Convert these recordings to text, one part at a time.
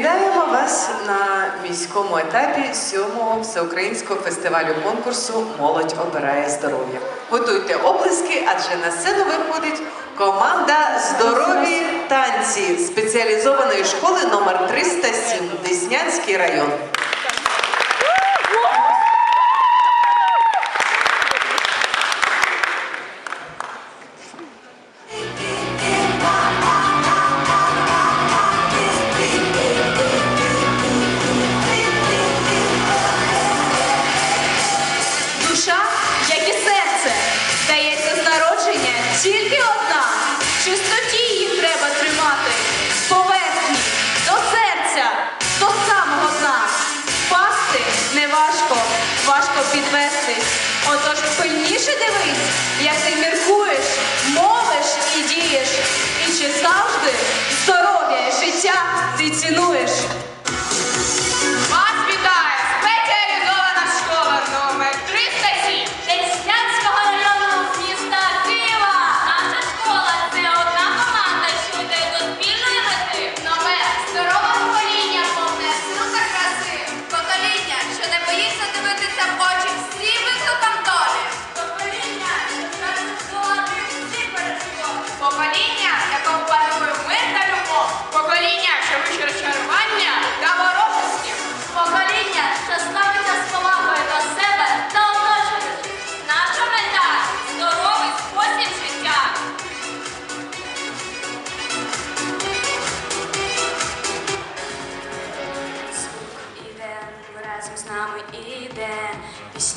Вітаємо вас на міському етапі сьомого всеукраїнського фестивалю конкурсу Молодь обирає здоров'я. Готуйте оплески, адже на сцену виходить команда Здорові танці спеціалізованої школи номер 307 Деснянський район. Важко. Отож пильніше дивись, як ти міркуєш, мовиш і дієш. І чи завжди здоров'я і життя ти цінуєш?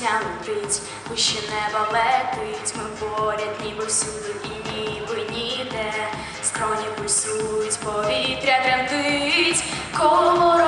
Пісня летить, вище неба летить, ми поряд, ніби всюди і ніби ніде, скроні пульсують, повітря тремтить, коло